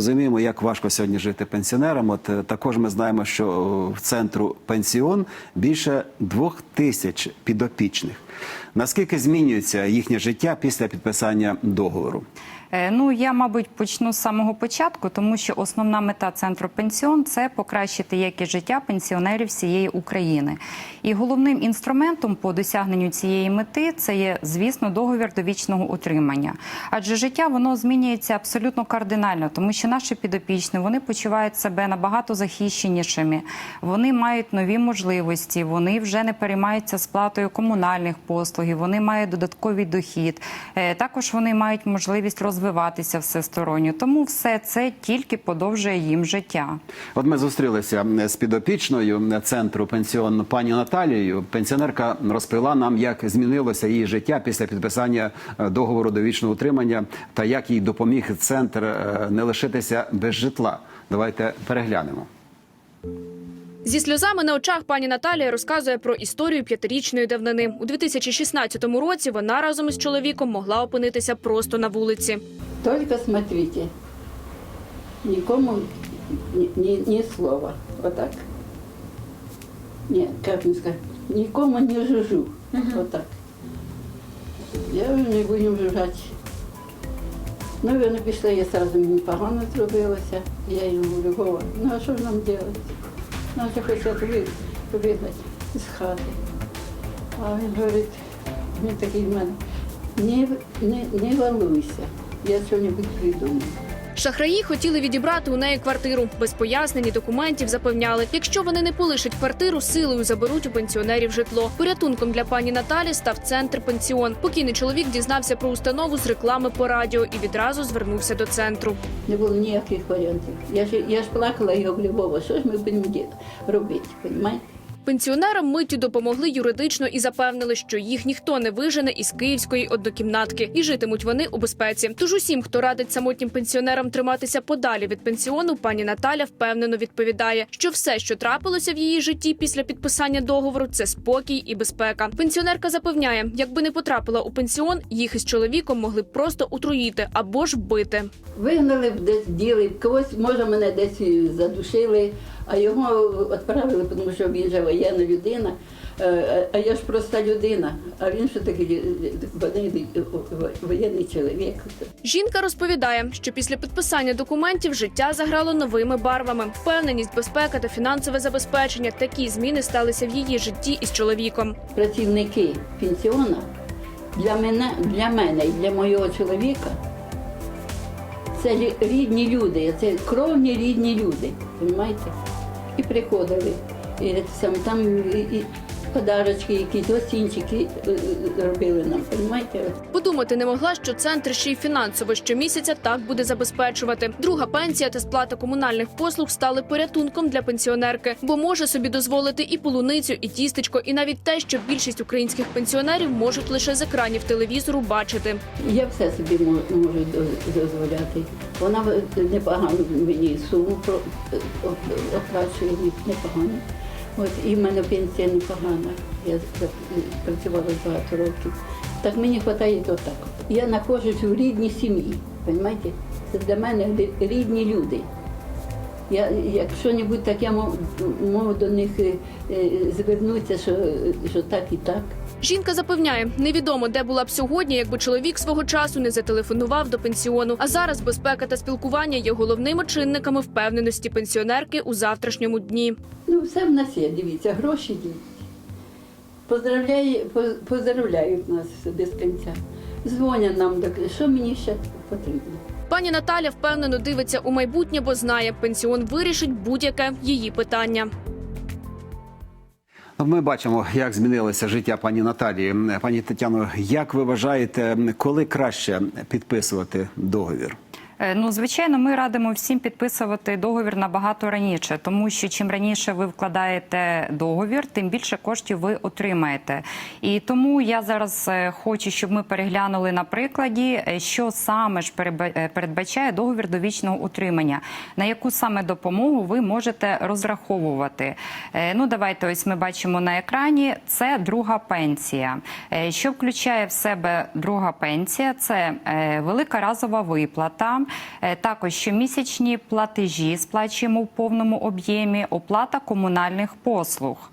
розуміємо, як важко сьогодні жити пенсіонерам. От е, також ми знаємо, що е, в центру пенсіон більше двох тисяч підопічних. Наскільки змінюється їхнє життя після підписання договору? Е, Ну, я, мабуть, почну з самого початку, тому що основна мета центру пенсіон це покращити якість життя пенсіонерів всієї України. І головним інструментом по досягненню цієї мети це є, звісно, договір довічного утримання. Адже життя воно змінюється абсолютно кардинально, тому що наші підопічні вони почувають себе набагато захищенішими, вони мають нові можливості, вони вже не переймаються сплатою комунальних послуг, вони мають додатковий дохід. Е, Також вони мають можливість розвиватися всесторонньо. Тому все це тільки подовжує їм життя. От ми зустрілися з підопічною центру пенсіон пані Наталією. Пенсіонерка розповіла нам, як змінилося її життя після підписання е, договору довічного утримання та як їй допоміг центр е, не лишитися без житла. Давайте переглянемо. Зі сльозами на очах пані Наталія розказує про історію п'ятирічної давнини. У 2016 році вона разом із чоловіком могла опинитися просто на вулиці. Только смотрите. Никому ни, ни, ни слова. Вот так. Нет, как мне сказать, никому не жужу. Вот так. Я вже не будемо жужжати. Ну, вони пішли, я сразу мені погано зробилося. Я їм говорю, ну а що ж нам робити? Це хочуть ви- вигнати з хати. А він говорить, він такий в мене, не, не, не волнуйся, я щось придумаю. Шахраї хотіли відібрати у неї квартиру. Без пояснень документів запевняли, якщо вони не полишать квартиру, силою заберуть у пенсіонерів житло. Порятунком для пані Наталі став центр пенсіон. Покійний чоловік дізнався про установу з реклами по радіо і відразу звернувся до центру. Не було ніяких варіантів. Я ж, я ж плакала і говорю, Вова, що ж ми будемо робити, розумієте? Пенсіонерам миттю допомогли юридично і запевнили, що їх ніхто не вижене із київської однокімнатки, і житимуть вони у безпеці. Тож усім, хто радить самотнім пенсіонерам триматися подалі від пенсіону, пані Наталя впевнено відповідає, що все, що трапилося в її житті після підписання договору, це спокій і безпека. Пенсіонерка запевняє, якби не потрапила у пенсіон, їх із чоловіком могли просто отруїти або ж вбити. Вигнали б десь діли, когось, може, мене десь задушили, а його відправили, тому що він же воєнна людина. Е, А я ж проста людина, а він що такий е, воєнний, воєнний чоловік. Жінка розповідає, що після підписання документів життя заграло новими барвами. Впевненість, безпека та фінансове забезпечення. Такі зміни сталися в її житті із чоловіком. Працівники пенсіона для мене, для мене і для моєго чоловіка це рідні люди, це кровні рідні люди, розумієте? Приходили. І там і, і подарочки, якісь гостинчики е, е, робили нам, розумієте? Подумати не могла, що центр ще й фінансово щомісяця так буде забезпечувати. Друга пенсія та сплата комунальних послуг стали порятунком для пенсіонерки, бо може собі дозволити і полуницю, і тістечко, і навіть те, що більшість українських пенсіонерів можуть лише з екранів телевізору бачити. Я все собі можу дозволяти. Вона непогано мені суму про- е, оп- оплачує непогано. От і в мене пенсія непогана. Я працювала багато років. Так мені вистачає отак. Я знаходжусь в рідній сім'ї. Розумієте? Це для мене рідні люди. Я, якщо-небудь так я мов до них е, е, звернутися, що, що так і так. Жінка запевняє, невідомо, де була б сьогодні, якби чоловік свого часу не зателефонував до пенсіону. А зараз безпека та спілкування є головними чинниками впевненості пенсіонерки у завтрашньому дні. Ну, все в нас є, дивіться, гроші є. Поздравляю, по- поздравляють нас без кінця. Дзвонять нам, що мені ще потрібно. Пані Наталя впевнено дивиться у майбутнє, бо знає, пенсіон вирішить будь-яке її питання. Ми бачимо, як змінилося життя пані Наталії. Пані Тетяно, як ви вважаєте, коли краще підписувати договір? Е, Ну, звичайно, ми радимо всім підписувати договір набагато раніше, тому що чим раніше ви вкладаєте договір, тим більше коштів ви отримаєте. І тому я зараз е, хочу, щоб ми переглянули на прикладі, е, що саме ж передбачає договір довічного утримання, на яку саме допомогу ви можете розраховувати. Ну, давайте ось ми бачимо на екрані. Це друга пенсія. Що включає в себе друга пенсія? Це велика разова виплата. Е, Також щомісячні платежі сплачуємо в повному об'ємі, оплата комунальних послуг.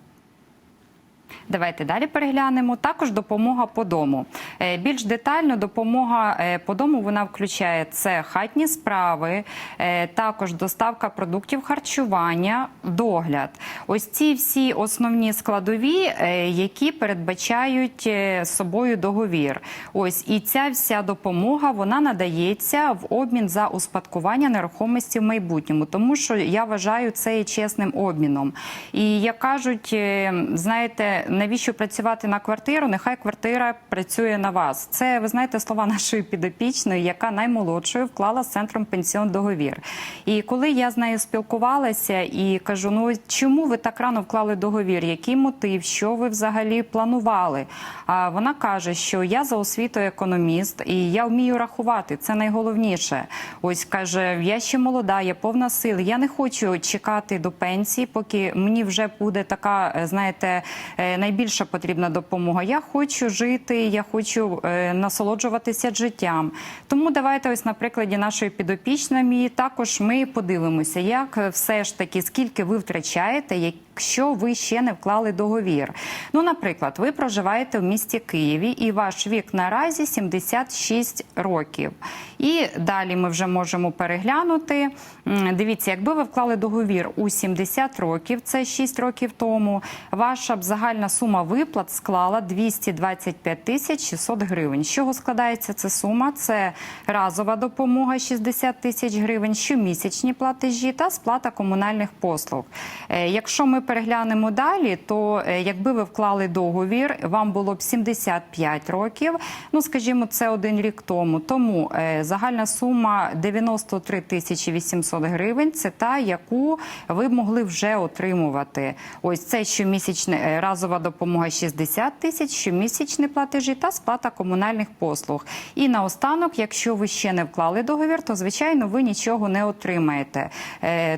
Давайте далі переглянемо. Також допомога по дому. Е, Більш детально допомога е, по дому вона включає це хатні справи, е, також доставка продуктів харчування, догляд. Ось ці всі основні складові, які передбачають собою договір. Ось і ця вся допомога вона надається в обмін за успадкування нерухомості в майбутньому, тому що я вважаю це чесним обміном. І як кажуть, е, знаєте, навіщо працювати на квартиру? Нехай квартира працює на вас. Це ви знаєте слова нашої підопічної, яка наймолодшою вклала з центром пенсіон договір. І коли я з нею спілкувалася і кажу: ну чому ви так рано вклали договір? Який мотив? Що ви взагалі планували? А вона каже, що я за освітою економіст і я вмію рахувати. Це найголовніше. Ось каже, я ще молода, я повна сил. Я не хочу чекати до пенсії, поки мені вже буде така, е, знаєте, найбільша потрібна допомога. Я хочу жити, я хочу е, насолоджуватися життям. Тому давайте, ось на прикладі нашої підопічної, також ми подивимося, як е, все ж таки скільки ви втрачаєте, якщо ви ще не вклали договір. Ну, наприклад, ви проживаєте в місті Києві, і ваш вік наразі 76 років. І далі ми вже можемо переглянути. Дивіться, якби ви вклали договір у 70 років, це 6 років тому, ваша б загальна сума виплат склала 225 тисяч 600 гривень. З чого складається ця сума? Це разова допомога 60 тисяч гривень, щомісячні платежі та сплата комунальних послуг. Е, Якщо ми переглянемо далі, то е, якби ви вклали договір, вам було б 75 років. Ну, скажімо, це один рік тому. Тому е, загальна сума 93 тисячі 800 гривень. Це та, яку ви могли вже отримувати. Ось це щомісячна е, разова допомога 60 тисяч, щомісячні платежі та сплата комунальних послуг. І наостанок, якщо ви ще не вклали договір, то звичайно ви нічого не отримаєте.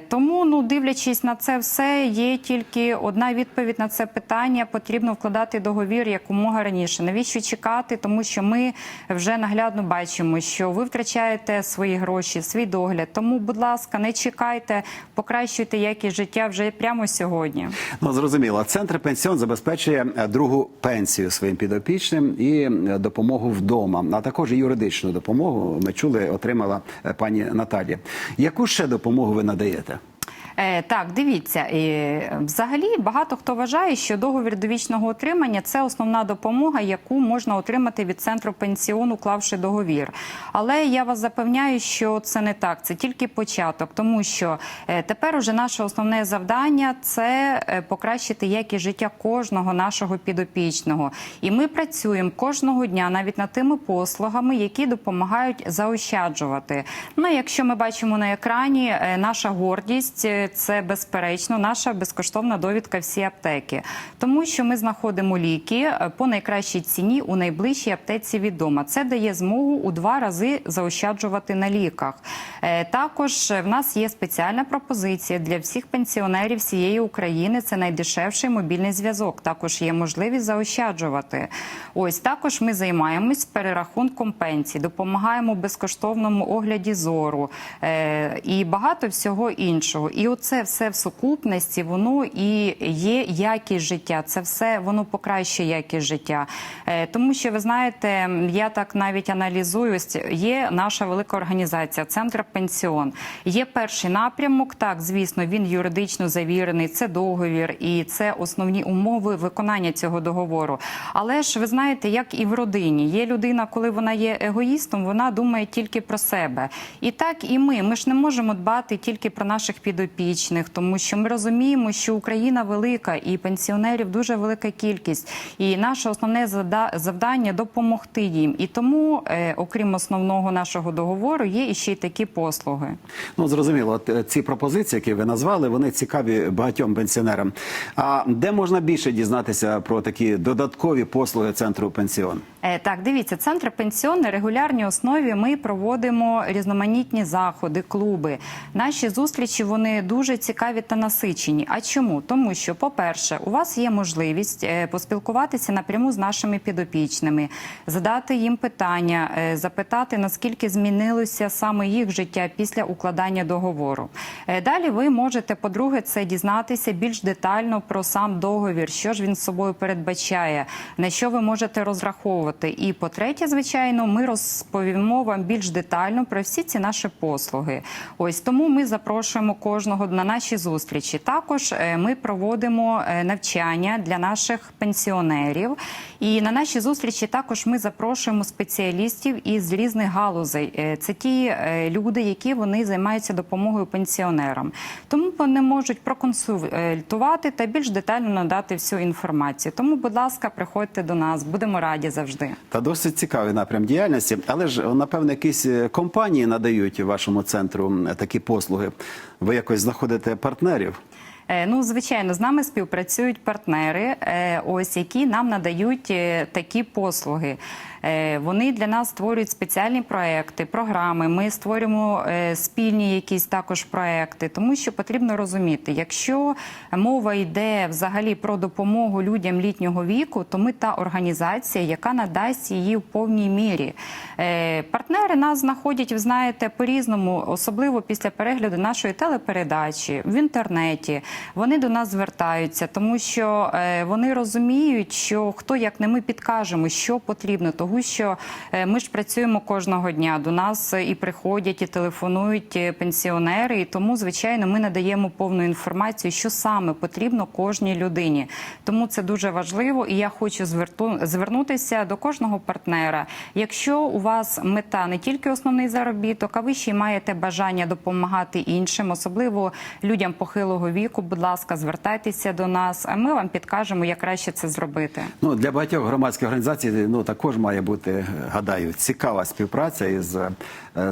Тому, ну дивлячись на це все, є тільки одна відповідь на це питання: потрібно вкладати договір якомога раніше. Навіщо чекати? Тому що ми вже наглядно бачимо, що ви втрачаєте свої гроші, свій догляд. Тому, будь ласка, не чекайте, покращуйте якість життя вже прямо сьогодні. Ну зрозуміло. Центр пенсіон забезпечує е, другу пенсію своїм підопічним і е, допомогу вдома, а також юридичну допомогу. Ми чули, отримала е, пані Наталія. Яку ще допомогу ви надаєте? Е, так, дивіться, е, взагалі багато хто вважає, що договір довічного отримання це основна допомога, яку можна отримати від центру пенсіону, клавши договір. Але я вас запевняю, що це не так, це тільки початок, тому що е, тепер уже наше основне завдання це покращити якість життя кожного нашого підопічного. І ми працюємо кожного дня навіть над тими послугами, які допомагають заощаджувати. Ну, якщо ми бачимо на екрані, наша гордість це безперечно наша безкоштовна довідка всі аптеки, тому що ми знаходимо ліки е, по найкращій ціні у найближчій аптеці відома. Це дає змогу у два рази заощаджувати на ліках. Е, Також в нас є спеціальна пропозиція для всіх пенсіонерів всієї України. Це найдешевший мобільний зв'язок. Також є можливість заощаджувати. Ось також ми займаємось перерахунком пенсій, допомагаємо безкоштовному огляді зору е, і багато всього іншого. І оце все в сукупності, воно і є якість життя. Це все воно покращує якість життя. Е, тому що ви знаєте, я так навіть аналізую. Є наша велика організація, центр пенсіон. Є перший напрямок. Так, звісно, він юридично завірений. Це договір і це основні умови виконання цього договору. Але ж ви знаєте, як і в родині, є людина, коли вона є егоїстом, вона думає тільки про себе. І так і ми. Ми ж не можемо дбати тільки про наших підопічних, тому що ми розуміємо, що Україна велика і пенсіонерів дуже велика кількість. І наше основне завдання допомогти їм. І тому, е, окрім основного нашого договору, є іще й такі послуги. Ну зрозуміло, е, ці пропозиції, які ви назвали, вони цікаві багатьом пенсіонерам. А де можна більше дізнатися про такі додаткові послуги центру пенсіон? Е, Так, дивіться, центр пенсіон на регулярній основі ми проводимо різноманітні заходи, клуби. Наші зустрічі вони дуже цікаві та насичені. А чому? Тому що, по-перше, у вас є можливість е, поспілкуватися напряму з нашими підопічними, задати їм питання, е, запитати наскільки змінилося саме їх життя після укладання договору. Е, Далі ви можете, по-друге, це дізнатися більш детально про сам договір, що ж він з собою передбачає, на що ви можете розраховувати. І по-третє, звичайно, ми розповімо вам більш детально про всі ці наші послуги. Ось тому ми запрошуємо кожного на наші зустрічі. Також е, ми проводимо е, навчання для наших пенсіонерів. І на наші зустрічі також ми запрошуємо спеціалістів із різних галузей. Е, Це ті люди, які вони займаються допомогою пенсіонерам. Тому вони можуть проконсультувати та більш детально надати всю інформацію. Тому, будь ласка, приходьте до нас, будемо раді завжди. Та досить цікавий напрям діяльності, але ж напевно якісь компанії надають вашому центру такі послуги. Ви якось знаходите партнерів. Е, Ну, звичайно, з нами співпрацюють партнери, е, ось які нам надають е, такі послуги. Е, Вони для нас створюють спеціальні проекти, програми. Ми створюємо е, спільні якісь також проекти, тому що потрібно розуміти, якщо мова йде взагалі про допомогу людям літнього віку, то ми та організація, яка надасть її в повній мірі. Е, Партнери нас знаходять, ви знаєте, по-різному, особливо після перегляду нашої телепередачі в інтернеті. Вони до нас звертаються, тому що вони розуміють, що хто як не ми підкажемо, що потрібно, тому що е, ми ж працюємо кожного дня. До нас і приходять, і телефонують е, пенсіонери, і тому, звичайно, ми надаємо повну інформацію, що саме потрібно кожній людині. Тому це дуже важливо, і я хочу зверту- звернутися до кожного партнера. Якщо у вас мета не тільки основний заробіток, а ви ще й маєте бажання допомагати іншим, особливо людям похилого віку. Будь ласка, звертайтеся до нас. А ми вам підкажемо, як краще це зробити. Ну для багатьох громадських організацій ну також має бути, гадаю, цікава співпраця із е,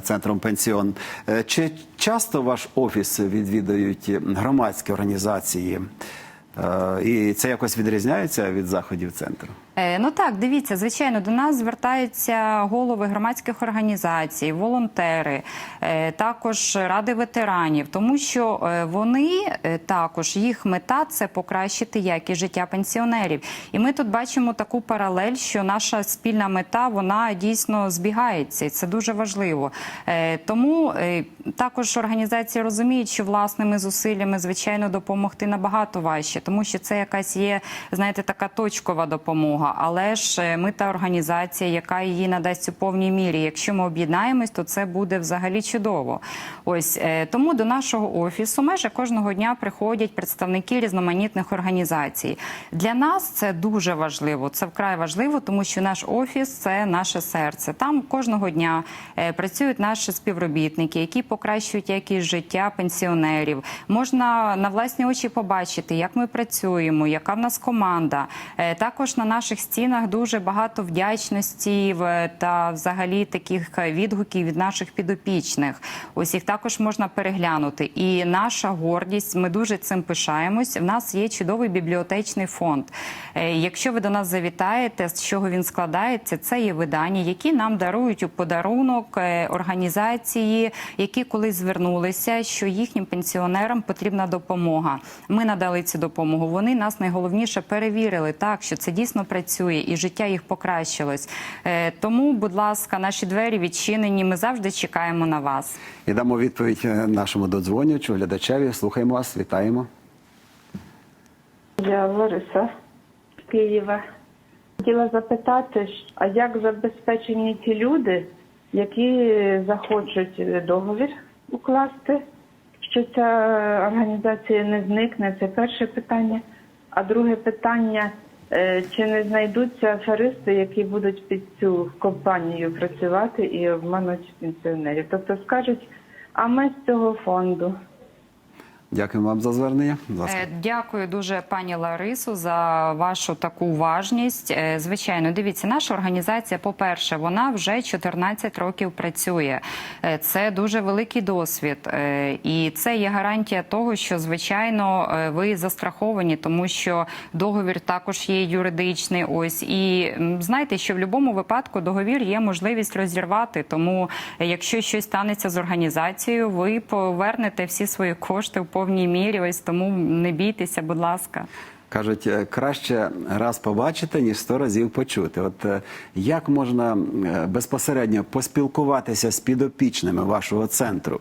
центром пенсіон. Е, Чи часто ваш офіс відвідують громадські організації? Е, І це якось відрізняється від заходів центру? Е, Ну так, дивіться, звичайно, до нас звертаються голови громадських організацій, волонтери, е, також ради ветеранів, тому що е, вони також їх мета це покращити якість життя пенсіонерів. І ми тут бачимо таку паралель, що наша спільна мета вона дійсно збігається, і це дуже важливо. Тому також організації розуміють, що власними зусиллями звичайно допомогти набагато важче, тому що це якась є, знаєте, така точкова допомога. Але ж е, ми та організація, яка її надасть у повній мірі. Якщо ми об'єднаємось, то це буде взагалі чудово. Ось е, тому до нашого офісу майже кожного дня приходять представники різноманітних організацій. Для нас це дуже важливо. Це вкрай важливо, тому що наш офіс це наше серце. Там кожного дня е, працюють наші співробітники, які покращують якість життя пенсіонерів. Можна на власні очі побачити, як ми працюємо, яка в нас команда. Також на наших стінах дуже багато вдячності та взагалі таких відгуків від наших підопічних. Ось їх також можна переглянути. І наша гордість, ми дуже цим пишаємось. В нас є чудовий бібліотечний фонд. Е, Якщо ви до нас завітаєте, з чого він складається, це є видання, які нам дарують у подарунок е, організації, які колись звернулися, що їхнім пенсіонерам потрібна допомога. Ми надали цю допомогу. Вони нас найголовніше перевірили так, що це дійсно працює, і життя їх покращилось. Е, Тому, будь ласка, наші двері відчинені. Ми завжди чекаємо на вас. І дамо відповідь е, нашому додзвонювачу, глядачеві. Слухаємо вас, вітаємо. Я Лариса з Києва. Хотіла запитати, а як забезпечені ті люди, які захочуть договір укласти, що ця організація не зникне? Це перше питання. А друге питання, е, чи не знайдуться аферисти, які будуть під цю компанію працювати і обмануть пенсіонерів? Тобто скажуть, а ми з цього фонду. Дякую вам за звернення. Е, Дякую дуже, пані Ларису, за вашу таку уважність. Е, Звичайно, дивіться, наша організація, по-перше, вона вже 14 років працює. Е, Це дуже великий досвід, і це є гарантія того, що звичайно ви застраховані, тому що договір також є юридичний. Ось і знаєте, що в будь-якому випадку договір є можливість розірвати. Тому, якщо щось станеться з організацією, ви повернете всі свої кошти в повній мірі. Ось тому не бійтеся, будь ласка. Кажуть, е, краще раз побачити, ніж сто разів почути. От е, як можна е, безпосередньо поспілкуватися з підопічними вашого центру?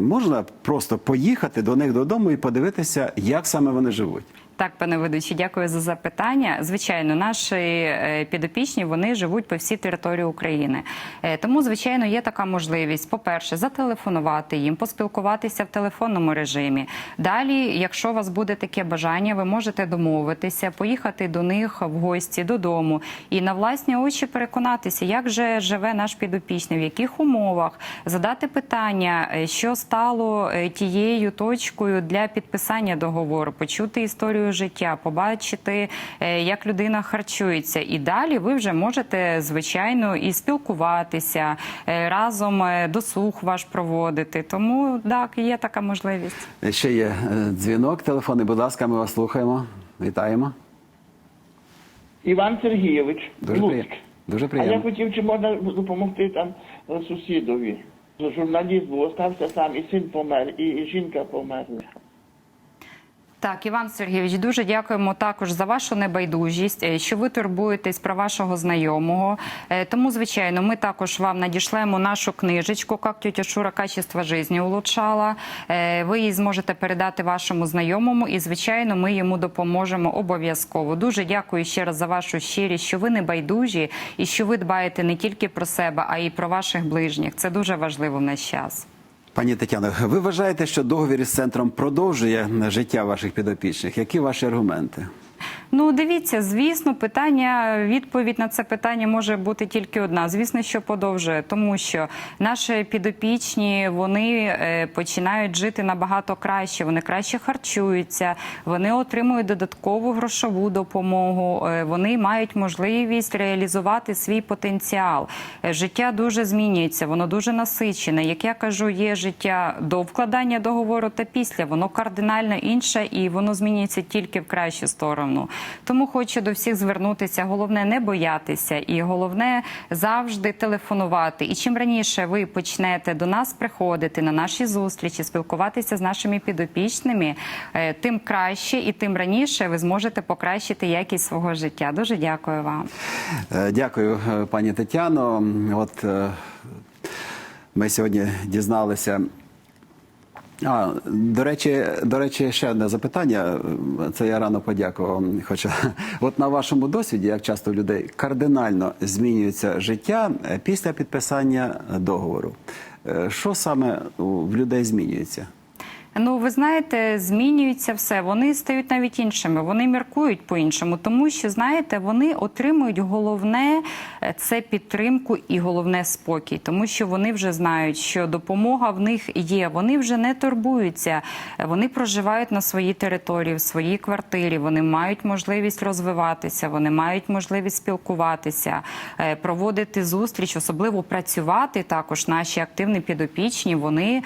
Можна просто поїхати до них додому і подивитися, як саме вони живуть. Так, пане ведучі, дякую за запитання. Звичайно, наші е, підопічні вони живуть по всій території України. Е, Тому, звичайно, є така можливість, по-перше, зателефонувати їм, поспілкуватися в телефонному режимі. Далі, якщо у вас буде таке бажання, ви можете домовитися, поїхати до них в гості додому і на власні очі переконатися, як же живе наш підопічний, в яких умовах, задати питання, е, що стало тією точкою для підписання договору, почути історію життя, побачити, е, як людина харчується. І далі ви вже можете, звичайно, і спілкуватися е, разом е, досуг ваш проводити. Тому так, є така можливість. Ще є дзвінок, телефонний. Будь ласка, ми вас слухаємо. Вітаємо. Іван Сергійович, Дуже приємно. Дуже А я хотів, чи можна допомогти там сусідові. Журналіст був, остався сам, і син помер, і, і жінка померла. Так, Іван Сергійович, дуже дякуємо також за вашу небайдужість, е, що ви турбуєтесь про вашого знайомого. Е, Тому, звичайно, ми також вам надішлемо нашу книжечку «Как тетя Шура качество життя улучшала». Е, Ви її зможете передати вашому знайомому, і звичайно, ми йому допоможемо обов'язково. Дуже дякую ще раз за вашу щирість, що ви не байдужі і що ви дбаєте не тільки про себе, а й про ваших ближніх. Це дуже важливо в наш час. Пані Тетяно, ви вважаєте, що договір із центром продовжує життя ваших підопічних? Які ваші аргументи? Ну, дивіться, звісно, питання, відповідь на це питання може бути тільки одна. Звісно, що подовжує, тому що наші підопічні вони е, починають жити набагато краще. Вони краще харчуються, вони отримують додаткову грошову допомогу. е, Вони мають можливість реалізувати свій потенціал. Е, Життя дуже змінюється, воно дуже насичене. Як я кажу, є життя до вкладання договору та після. Воно кардинально інше і воно змінюється тільки в кращу сторону. Тому хочу до всіх звернутися. Головне не боятися, і головне завжди телефонувати. І чим раніше ви почнете до нас приходити на наші зустрічі, спілкуватися з нашими підопічними, е, тим краще і тим раніше ви зможете покращити якість свого життя. Дуже дякую вам. Е, Дякую, е, пані Тетяно. От ми сьогодні дізналися. А, до речі, до речі, ще одне запитання. Це я рано подякував. Хоча, от на вашому досвіді, як часто у людей кардинально змінюється життя після підписання договору. Е, Що саме в людей змінюється? Ну, ви знаєте, змінюється все. Вони стають навіть іншими. Вони міркують по-іншому, тому що знаєте, вони отримують головне е, це підтримку і головне спокій, тому що вони вже знають, що допомога в них є. Вони вже не турбуються. Е, Вони проживають на своїй території, в своїй квартирі. Вони мають можливість розвиватися, вони мають можливість спілкуватися, е, проводити зустріч, особливо працювати. Також наші активні підопічні вони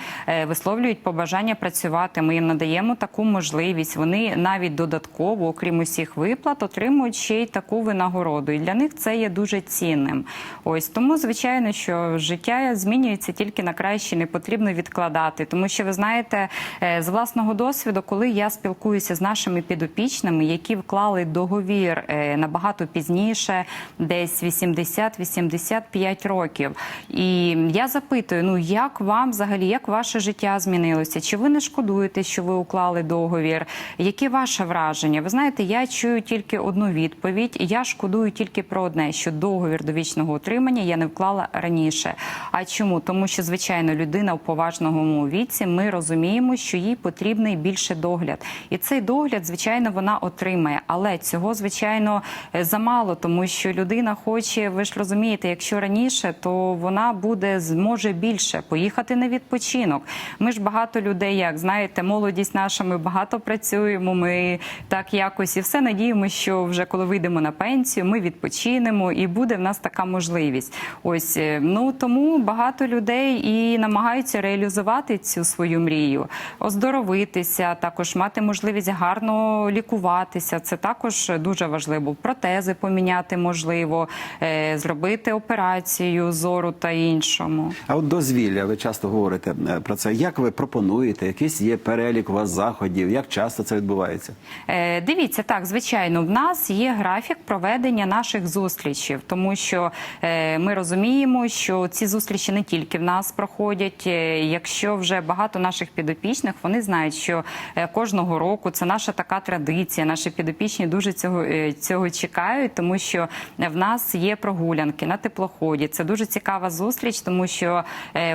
висловлюють побажання працювати. Ми їм надаємо таку можливість. Вони навіть додатково, окрім усіх виплат, отримують ще й таку винагороду. І для них це є дуже цінним. Ось тому, звичайно, що життя змінюється тільки на краще, не потрібно відкладати. Тому що ви знаєте, е, з власного досвіду, коли я спілкуюся з нашими підопічними, які вклали договір е, набагато пізніше, десь 80-85 років. І я запитую: ну як вам взагалі, як ваше життя змінилося? Чи ви не шкодуєте, що ви уклали договір? Яке ваше враження? Ви знаєте, я чую тільки одну відповідь. Я шкодую тільки про одне, що договір до вічного утримання я не вклала раніше. А чому? Тому що звичайно людина в поважному віці. Ми розуміємо, що їй потрібний більше догляд, і цей догляд, звичайно, вона отримає. Але цього звичайно е, замало, тому що людина хоче. Ви ж розумієте, якщо раніше, то вона буде зможе більше поїхати на відпочинок. Ми ж багато людей як так знаєте, молодість наша, ми багато працюємо. Ми так якось і все надіємося, що вже коли вийдемо на пенсію, ми відпочинемо і буде в нас така можливість. Ось е, ну тому багато людей і намагаються реалізувати цю свою мрію, оздоровитися, також мати можливість гарно лікуватися. Це також дуже важливо. Протези поміняти можливо, е, зробити операцію зору та іншому. А от дозвілля, ви часто говорите е, про це. Як ви пропонуєте? Якийсь є перелік у вас заходів? Як часто це відбувається? Е, Дивіться, так звичайно, в нас є графік проведення наших зустрічей, тому що е, ми розуміємо, що ці зустрічі не тільки в нас проходять. Е, Якщо вже багато наших підопічних, вони знають, що е, кожного року це наша така традиція. Наші підопічні дуже цього, е, цього чекають, тому що в нас є прогулянки на теплоході. Це дуже цікава зустріч, тому що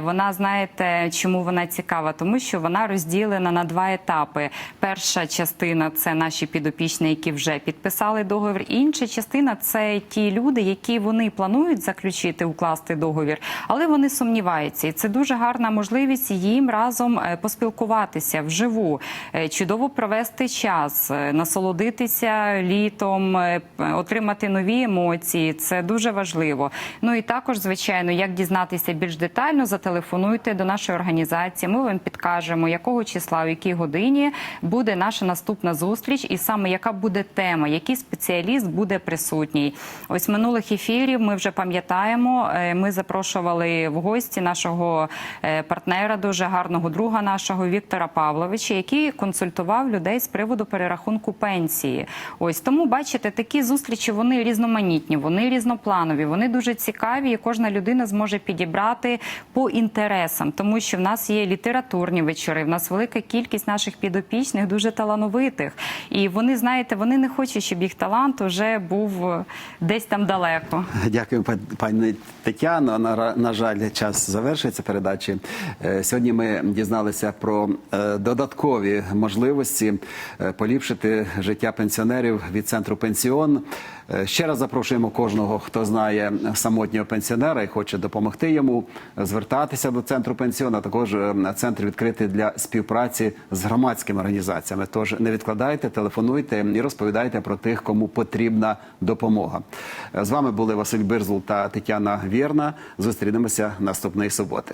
вона знаєте, чому вона цікава, тому що вона розділена на два етапи. Перша частина це наші підопічні, які вже підписали договір. Інша частина це ті люди, які вони планують заключити, укласти договір, але вони сумніваються, і це дуже гарна можливість їм разом е, поспілкуватися вживу, е, чудово провести час, е, насолодитися літом, отримати нові емоції. Це дуже важливо. Ну і також, звичайно, як дізнатися більш детально, зателефонуйте до нашої організації. Ми вам підкажемо, якого числа, в якій годині буде наша наступна зустріч, і саме яка буде тема, який спеціаліст буде присутній. Ось минулих ефірів ми вже пам'ятаємо. е, Ми запрошували в гості нашого е, партнера, дуже гарного друга нашого Віктора Павловича, який консультував людей з приводу перерахунку пенсії. Ось тому бачите, такі зустрічі вони різноманітні, вони різнопланові, вони дуже цікаві, і кожна людина зможе підібрати по інтересам, тому що в нас є літературні вечори. Нас велика кількість наших підопічних, дуже талановитих. І вони, знаєте, вони не хочуть, щоб їх талант вже був е, десь там далеко. Дякую, пан- пані Тетяно. На, на жаль, час завершується передачі. Е, Сьогодні ми дізналися про е, додаткові можливості поліпшити життя пенсіонерів від центру пенсіон. Ще раз запрошуємо кожного, хто знає самотнього пенсіонера і хоче допомогти йому звертатися до центру пенсіон. А також центр відкритий для співпраці з громадськими організаціями. Тож не відкладайте, телефонуйте і розповідайте про тих, кому потрібна допомога. З вами були Василь Бирзул та Тетяна Вірна. Зустрінемося наступної суботи.